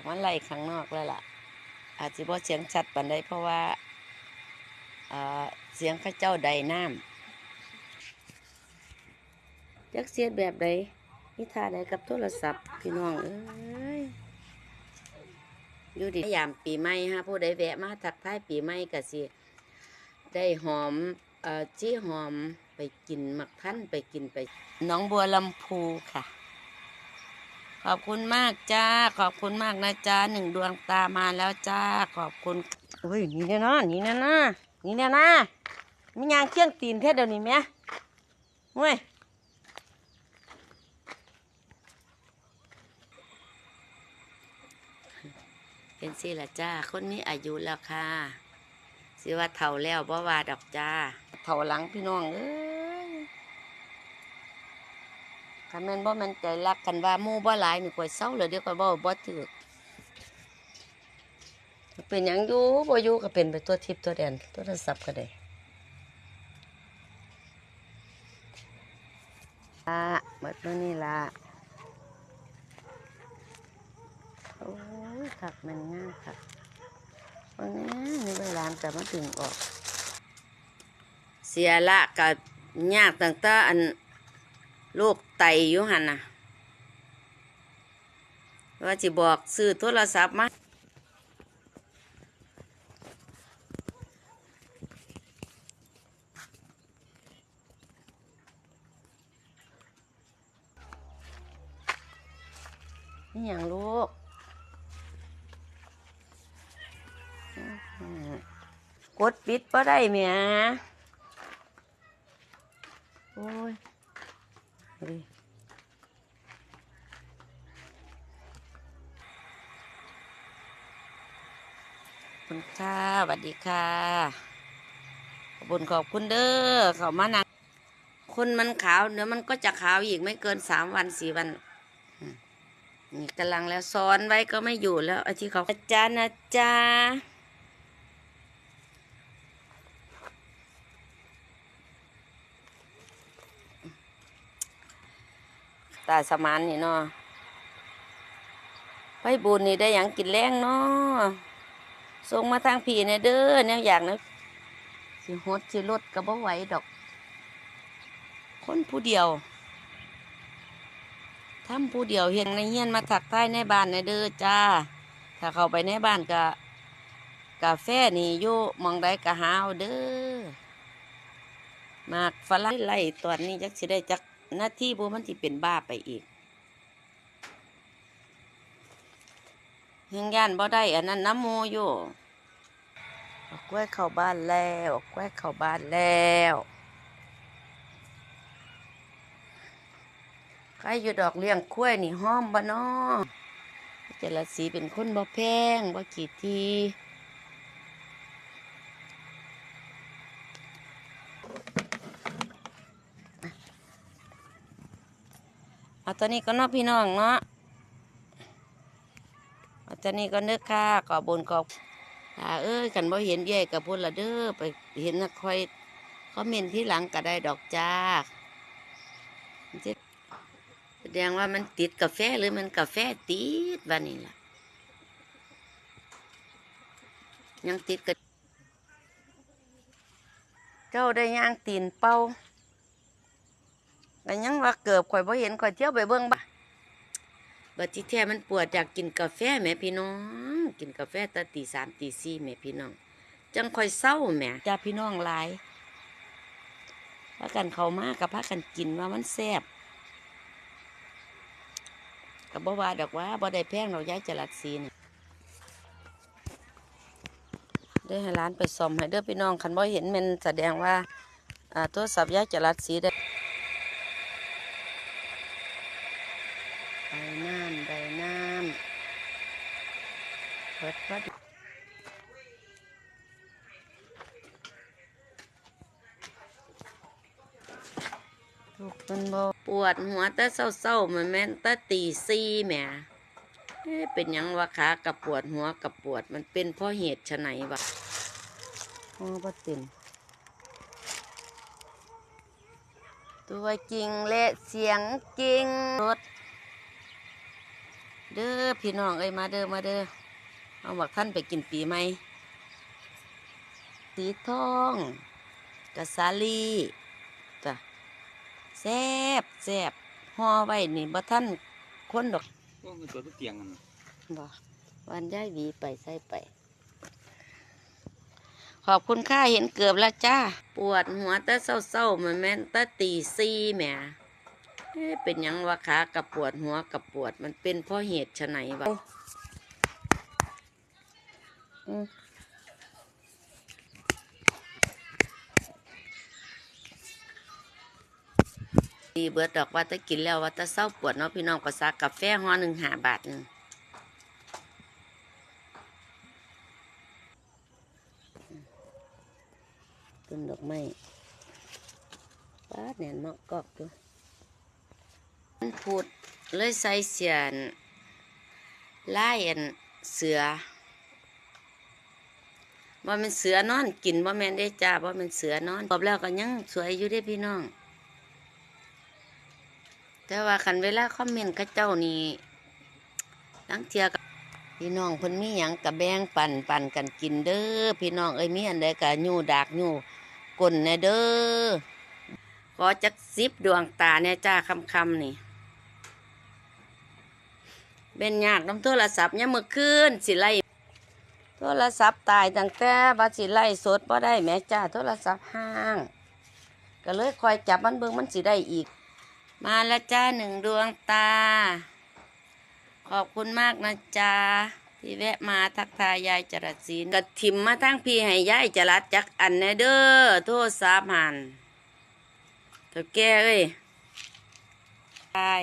อกมาไล่ข้างนอกแล้วล่ะ อาจจะบ่เสียงชัดปานใดเพราะว่าเสียงข้าเจ้าใดน้ำจักเสียดแบบใดนิทาใดกับโทรศัพท์พี่น้องเอ้ยอยู่ดียามปีใหม่ฮะผู้ใดแวะมาทักทายปีใหม่ก็สิได้หอมเอ่อจี้หอมไปกินหมักพันไปกินไปน้องบัวลำพูค่ะ ขอบคุณมากจ้า ขอบคุณมากนะจ้าหนึ่งดวงตามาแล้วจ้า ขอบคุณโอ้ยนี่แน่นอนนี่แน่นะนี่แน่นะมียางเคี่ยงตีนเท่เดี๋ยวนี้แม่เว้ยเป็นสิละจ้า คนมีอายุแล้วค่ะสิว่าเฒ่าแล้วบ่ว่าดอกจ้าเฒ่าหลังพี่น้องเอ้ย คันแม่นบ่แม่นใจรักกันว่าหมู่บ่หลายนี่ข่อยเศร้าเลยเดี๋ยวข่อยบ่บ่ถูกเป็นหยังอยู่บ่อยู่ก็เป็นไปตัวทิพย์ตัวแดนตัวโทรศัพท์ก็ได้ละหมดแล้วนี่ละโอ้ยขักมันง่ายค่ะวันนี้นี่เวลาจะมาถึงออก เสียละกับยากตั้งแต่อัน โรคไตอยู่หันน่ะ ว่าจิบอกซื้อโทรศัพท์มานี่อย่างลูกกดปิดบ่ได้เมียโอ้ย เอาดิคุณค่ะสวัสดีค่ะ ขอบคุณขอบคุณเด้อเขามานังคนมันขาวเดี๋ยวมันก็จะขาวอีกไม่เกินสามวันสี่วัน นี่กำลังแล้วซ้อนไว้ก็ไม่อยู่แล้วไอ้ที่เขาอาจารย์นะจ๊ะ ตาสมานนี่เนาะไปบุญนี่ได้หยังกินแรงเนาะส่งมาทางพี่เนี่ยเด้อแนวอย่างนะสิหดสิลดก็บ่ไหวดอก คนผู้เดียวทำผู้เดียวเห็นในเฮียนมาถักทายในบ้านเนี่ยเด้อจ้า ถ้าเข้าไปในบ้านก็กาแฟนี่อยู่มองใดก็หาเอาเด้อมากฝรั่งไล่ตอนนี้จักสิได้จัก หน้าที่พวกมันที่เป็นบ้าไปอีกยังย่านบ่ได้อันนั้นน้ำโมอยู่ออกกล้วยเข้าบ้านแล้วออกกล้วยเข้าบ้านแล้วใครอยู่ดอกเลี้ยงกล้วยนี่ห้อมบ่น้อเจรสีเป็นคนบ่แพงบ่ขีดที เอาตอนนี้ก็นอพี่น้องเนาะเอาตอนนี้ก็เนื้อค่าขอบนขอบอ่าเอ้ยกันบ่เห็นแย่กับพุ่นละเด้อไปเห็นนะคอยคอมเมนต์ที่หลังก็ได้ดอกจ้าแสดงว่ามันติดกาแฟหรือมันกาแฟติดวันนี้ล่ะ ยังติดกับเจ้าได้ย่างตีนเป้า ก็ยังว่าเกือบข่อยบ่เห็นข่อยเที่ยวไปเบิ่งบ้าบัดที่แท้มันปวดอยากกินกาแฟแหม่พี่น้อง กินกาแฟแตะตีสามตีสี่แหม่พี่น้อง จังค่อยเศร้าแหม่จ้าพี่น้องหลายพากันเขามากับพากันกินว่ามันแซ่บก็บ่ว่าดอกว่าบ่ได้แพงดอกย้ายจรัดสีนี่ได้ให้ร้านไปซ่อมให้เด้อพี่น้องคันบ่เห็นแมันแสดงว่าอ่าโทรศัพท์ย้ายจรัดสีได้ ใบ น้ำใบน้ำเปิดพอดีถูกเป็นบปวดหัวแต่เศร้าๆเหมือนแม่นแต่ตีซี่แหมเอ๊ะเป็นยังวะขากับปวดหัวกับปวดมันเป็นเพราะเหตุชะไหนวะโอ้บ่ตินตัวจริงและเสียงจริงรถ เด้อพี่น้องเอ้ยมาเด้อมาเด้อเอาบักท่านไปกินปีใหม่สีทองกะสาลีจ้ะแซ่บแซ่บห่อไว้นี่บ่ท่านคนดอกพวกมันตัวทุกเตียงกันบ่วันย้ายหวีไปใส่ไป ขอบคุณค่าเห็นเกือบแล้วจ้า ปวดหัวแต่เศร้าๆมันแม่นแต่ตีซีแหม เป็นยังวะขากับปวดหัวกับปวด มันเป็นเพราะเหตุไฉนวะอืมดีเบิดดอกว่าจะกินแล้วว่าจะเศร้าปวดเนาะพี่น้องก็ซักกาแฟห่อหนึ่งหาบาทหนึ่งต้นดอกไม้ป้าแหนนเนาะกอกตัว พูดเลยใส่เสียนไล่อันเสือว่ามันเสือนอนกินว่าแมนได้จ้าว่ามันเสือนอนตอบแล้วก็ยังสวยอยู่ได้พี่น้อง แต่ว่าคันเวลาคอมเมนต์ข้าเจ้านี่ตั้งเทียกับพี่น้องเพิ่นมีหยังกับแบงปั่นปั่นกันกินเด้อพี่น้องเอ้ยมีอันใดก็ยู่ดากยู่กลนแน่เด้อขอจักซิบดวงตาเนี่ยจ้าคำคำนี่ เป็นยากน้ำโทรศัพท์เนี่ยามมื่อคืนสิไล่โทรศัพท์ตายตั้งแต่ว่าสิไล่สดบ่ได้แม่จ้าโทรศัพท์ห้าง ก็เลยคอยจับมันเบิ่งมันสิได้อีก มาแล้วจ้าหนึ่งดวงตา ขอบคุณมากนะจ้าที่แวะมาทักทายยายจรัสศีลกระถิมมาทั้งพี่ให้ยายจรัสจักอันแนเด้อโทษสามหันเถ่าแก่เอ้ยใช่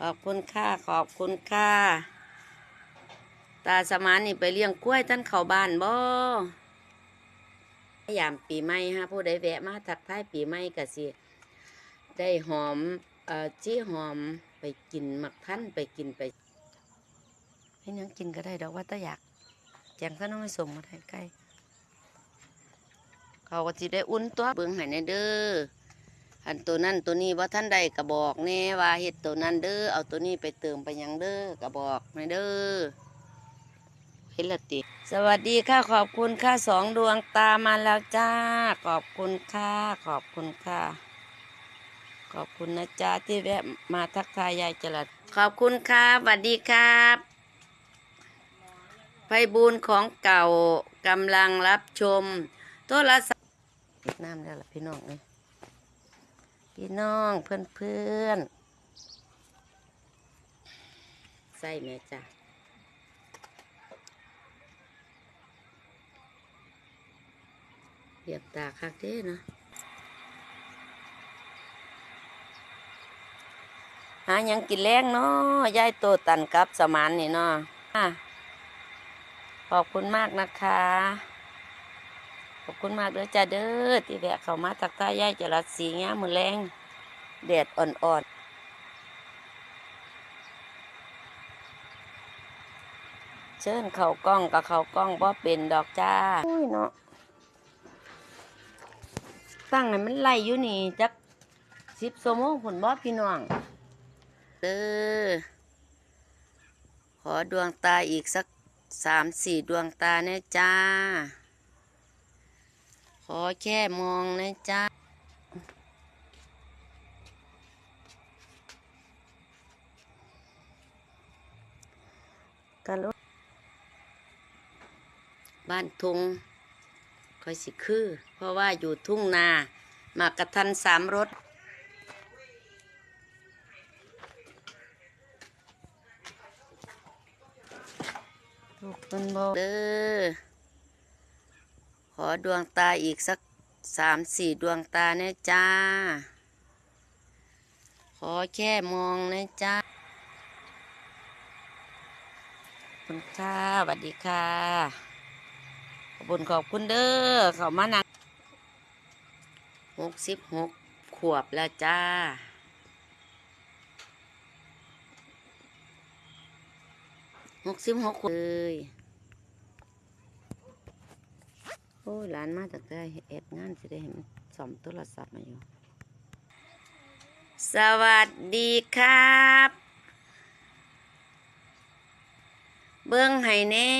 ขอบคุณค่าขอบคุณค่า ตาสมานนี่ไปเลี้ยงกล้วยท่านเขาบ้านบ่ยามปีใหม่ฮะผู้ใดแวะมาทักทายปีใหม่ก็สิได้หอมเอ่อจี้หอมไปกินหมักท่านไปกินไปให้นังกินก็ได้ดอกว่าถ้อยากแจงก็น้องไม่ส่งมาได้ใกล้เขาก็สิได้อุ่นตัวเบิ่งให้ในเด้อ อันตัวนั้นตัวนี้ว่าท่านใดก็บอกแน่ว่าเฮ็ดตัวนั้นเด้อเอาตัวนี้ไปเติมไปยังเด้อก็บอกในเด้อเห็นละติ สวัสดีค่ะขอบคุณค่ะสองดวงตามาแล้วจ้า ขอบคุณค่ะขอบคุณค่ะ ขอบคุณนะจ๊ะที่แวะมาทักทายยายจรัสขอบคุณครับสวัสดีครับไพบูลย์ของเก่ากำลังรับชม โทรศัพท์เวียดนามแล้วล่ะพี่น้องเนี่ย พี่น้องเพื่อนเพื่อนๆใส่แม่จ้ะเหยียบตาคักเด้นะหายังกินแรงเนาะยายโตตันกับสมานนี่เนาะขอบคุณมากนะคะ ขอบคุณมากเด้อจ้าเด้อที่แวะเข้ามาทักทายยายจรัสสีเงี้ยมือแรงแดดอ่อนๆ เชิญเข่ากล้องกับเข่ากล้องบ่เป็นดอกจ้าโอ้ยเนาะตั้งให้มันไล่อยู่นี่จักสิบโมงผลบ่พี่น้องเออขอดวงตาอีกสักสามสี่ดวงตาแน่จ้า ขอแค่มองนะจ้ากันรถบ้านทุงค่อยสิคือ เพราะว่าอยู่ทุ่งนา มากระทันสามรถถูกต้นโบเด้อ ขอดวงตาอีกสักสามสี่ดวงตานะจ้า ขอแค่มองนะจ้าคุณค่ะสวัสดีค่ะ ขอบคุณขอบคุณเด้อเขามานั่งหกสิบหกขวบแล้วจ้าหกสิบหกเลย โอ้หลานมาจากได้เอ็ดงานสิได้เห็นสอมโทรศัพท์มาอยู่ สวัสดีครับ เบิ้งไห้แน่